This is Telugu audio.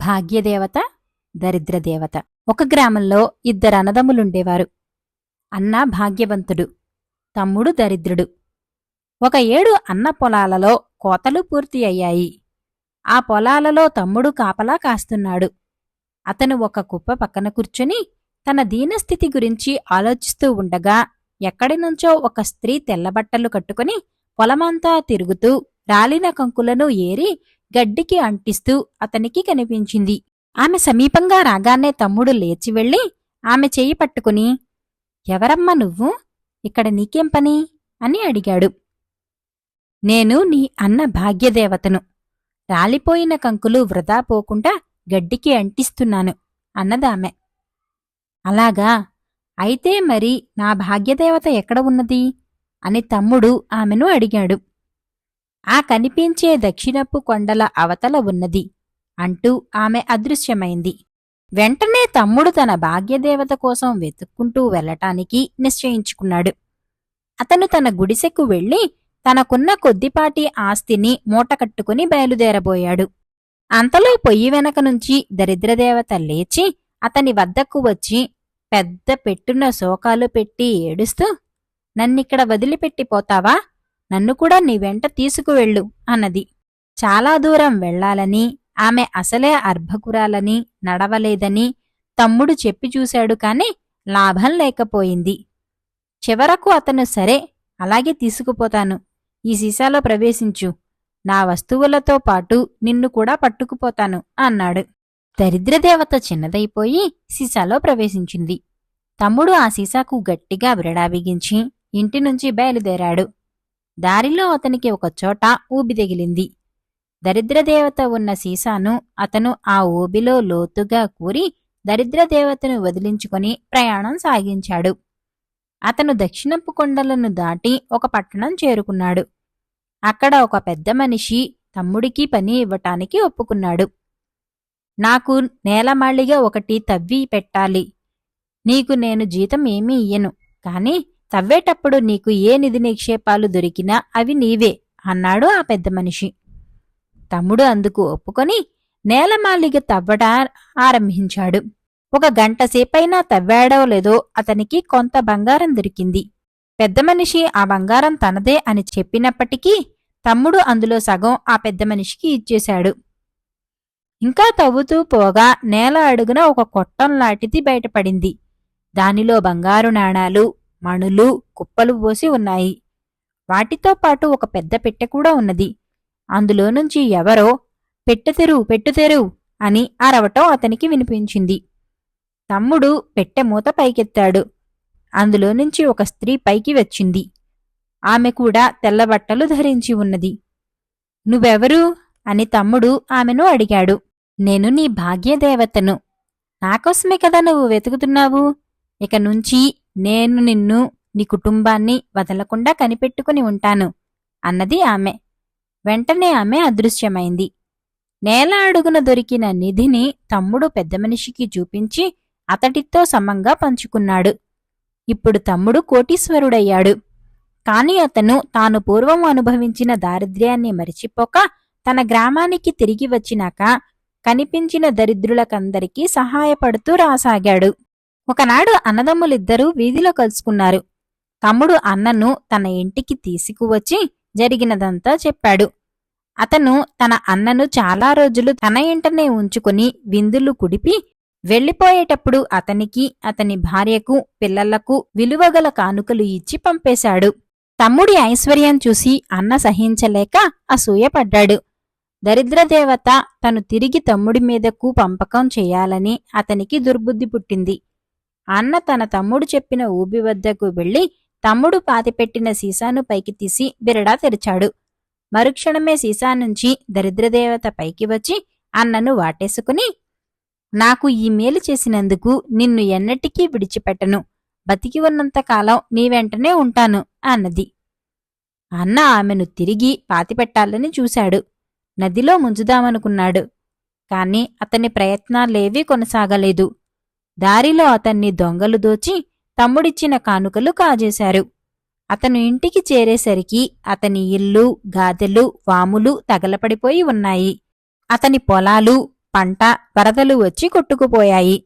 భాగ్యదేవత దరిద్రదేవత. ఒక గ్రామంలో ఇద్దరు అన్నదమ్ములుండేవారు. అన్న భాగ్యవంతుడు తమ్ముడు దరిద్రుడు. ఒక ఏడు అన్న పొలాలలో కోతలు పూర్తి అయ్యాయి. ఆ పొలాలలో తమ్ముడు కాపలా కాస్తున్నాడు. అతను ఒక కుప్ప పక్కన కూర్చుని తన దీనస్థితి గురించి ఆలోచిస్తూ ఉండగా ఎక్కడి నుంచో ఒక స్త్రీ తెల్లబట్టలు కట్టుకుని పొలమంతా తిరుగుతూ రాలిన కంకులను ఏరి గడ్డికి అంటిస్తూ అతనికి కనిపించింది. ఆమె సమీపంగా రాగానే తమ్ముడు లేచి వెళ్ళి ఆమె చేయి పట్టుకుని ఎవరమ్మా నువ్వు? ఇక్కడ నీకేం పని? అని అడిగాడు. నేను నీ అన్న భాగ్యదేవతను. రాలిపోయిన కంకులు వృధా పోకుండా గడ్డికి అంటిస్తున్నాను అన్నదామె అలాగా? అయితే మరి నా భాగ్యదేవత ఎక్కడ ఉన్నది? అని తమ్ముడు ఆమెను అడిగాడు. ఆ కనిపించే దక్షిణపు కొండల అవతల ఉన్నది అంటూ ఆమె అదృశ్యమైంది. వెంటనే తమ్ముడు తన భాగ్యదేవత కోసం వెతుక్కుంటూ వెళ్ళటానికి నిశ్చయించుకున్నాడు. అతను తన గుడిసెకు వెళ్ళి తనకున్న కొద్దిపాటి ఆస్తిని మూటకట్టుకుని బయలుదేరబోయాడు. అంతలో పొయ్యి వెనక నుంచి దరిద్రదేవత లేచి అతని వద్దకు వచ్చి పెద్ద పెట్టున శోకాలు పెట్టి ఏడుస్తూ నన్నిక్కడ వదిలిపెట్టిపోతావా నన్ను కూడా నీ వెంట తీసుకువెళ్ళు అన్నది. చాలా దూరం వెళ్ళాలని ఆమె అసలే అర్భకురాలని నడవలేదని తమ్ముడు చెప్పి చూశాడు కాని లాభం లేకపోయింది. చివరకు అతను సరే అలాగే తీసుకుపోతాను. ఈ సీసాలో ప్రవేశించు. నా వస్తువులతో పాటు నిన్ను కూడా పట్టుకుపోతాను అన్నాడు. దరిద్రదేవత చిన్నదైపోయి సీసాలో ప్రవేశించింది. తమ్ముడు ఆ సీసాకు గట్టిగా విరడా బిగించి ఇంటి నుంచి బయలుదేరాడు. దారిలో అతనికి ఒక చోట ఊబి తగిలింది. దరిద్రదేవత ఉన్న సీసాను అతను ఆ ఊబిలో లోతుగా కూరి దరిద్రదేవతను వదిలించుకొని ప్రయాణం సాగించాడు. అతను దక్షిణపు కొండలను దాటి ఒక పట్టణం చేరుకున్నాడు. అక్కడ ఒక పెద్ద మనిషి తమ్ముడికి పని ఇవ్వటానికి ఒప్పుకున్నాడు. నాకు నేలమాళిగా ఒకటి తవ్వి పెట్టాలి. నీకు నేను జీతం ఏమీ ఇయ్యను కానీ తవ్వేటప్పుడు నీకు ఏ నిధి నిక్షేపాలు దొరికినా అవి నీవే అన్నాడు ఆ పెద్ద మనిషి. తమ్ముడు అందుకు ఒప్పుకొని నేలమాలిగ తవ్వట ఆరంభించాడు. ఒక గంట సేపైనా తవ్వాడో లేదో అతనికి కొంత బంగారం దొరికింది. పెద్ద మనిషి ఆ బంగారం తనదే అని చెప్పినప్పటికీ తమ్ముడు అందులో సగం ఆ పెద్ద మనిషికి ఇచ్చేశాడు. ఇంకా తవ్వుతూ పోగా నేల అడుగున ఒక కొట్టం లాంటిది బయటపడింది. దానిలో బంగారు నాణాలు మణులు కుప్పలు పోసి ఉన్నాయి. వాటితో పాటు ఒక పెద్ద పెట్టె కూడా ఉన్నది. అందులో నుంచి ఎవరో పెట్టెతెరు పెట్టుతెరు అని అరవటం అతనికి వినిపించింది. తమ్ముడు పెట్టె మూత పైకెత్తాడు. అందులో నుంచి ఒక స్త్రీ పైకి వచ్చింది. ఆమె కూడా తెల్లబట్టలు ధరించి ఉన్నది. నువ్వెవరు? అని తమ్ముడు ఆమెను అడిగాడు. నేను నీ భాగ్యదేవతను. నాకోసమే కదా నువ్వు వెతుకుతున్నావు? ఇక నుంచి నేను నిన్ను నీ కుటుంబాన్ని వదలకుండా కనిపెట్టుకుని ఉంటాను అన్నది ఆమె. వెంటనే ఆమె అదృశ్యమైంది. నేల అడుగున దొరికిన నిధిని తమ్ముడు పెద్ద మనిషికి చూపించి అతడితో సమంగా పంచుకున్నాడు. ఇప్పుడు తమ్ముడు కోటీశ్వరుడయ్యాడు. కాని అతను తాను పూర్వం అనుభవించిన దారిద్ర్యాన్ని మరిచిపోక తన గ్రామానికి తిరిగి వచ్చినాక కనిపించిన దరిద్రులకందరికీ సహాయపడుతూ రాసాగాడు. ఒకనాడు అన్నదమ్ములిద్దరూ వీధిలో కలుసుకున్నారు. తమ్ముడు అన్నను తన ఇంటికి తీసుకువచ్చి జరిగినదంతా చెప్పాడు. అతను తన అన్నను చాలా రోజులు తన ఇంటనే ఉంచుకుని విందులు కుడిపి వెళ్ళిపోయేటప్పుడు అతనికి అతని భార్యకు పిల్లలకు విలువగల కానుకలు ఇచ్చి పంపేశాడు. తమ్ముడి ఐశ్వర్యం చూసి అన్న సహించలేక అసూయపడ్డాడు. దరిద్రదేవత తను తిరిగి తమ్ముడి మీదకు పంపకం చేయాలని అతనికి దుర్బుద్ధి పుట్టింది. అన్న తన తమ్ముడు చెప్పిన ఊబి వద్దకు వెళ్ళి తమ్ముడు పాతిపెట్టిన సీసాను పైకి తీసి బిరడా తెరిచాడు. మరుక్షణమే సీసా నుంచి దరిద్రదేవత పైకి వచ్చి అన్నను వాటేసుకుని నాకు ఈ మేలు చేసినందుకు నిన్ను ఎన్నటికీ విడిచిపెట్టను. బతికి ఉన్నంతకాలం నీ వెంటనే ఉంటాను అన్నది. అన్న ఆమెను తిరిగి పాతిపెట్టాలని చూశాడు. నదిలో ముంచుదామనుకున్నాడు. కాని అతని ప్రయత్నాలేవీ కొనసాగలేదు. దారిలో అతన్ని దొంగలు దోచి తమ్ముడిచ్చిన కానుకలు కాజేశారు. అతను ఇంటికి చేరేసరికి అతని ఇల్లు గాదెలు వాములు తగలపడిపోయి ఉన్నాయి. అతని పొలాలు పంట వరదలు వచ్చి కొట్టుకుపోయాయి.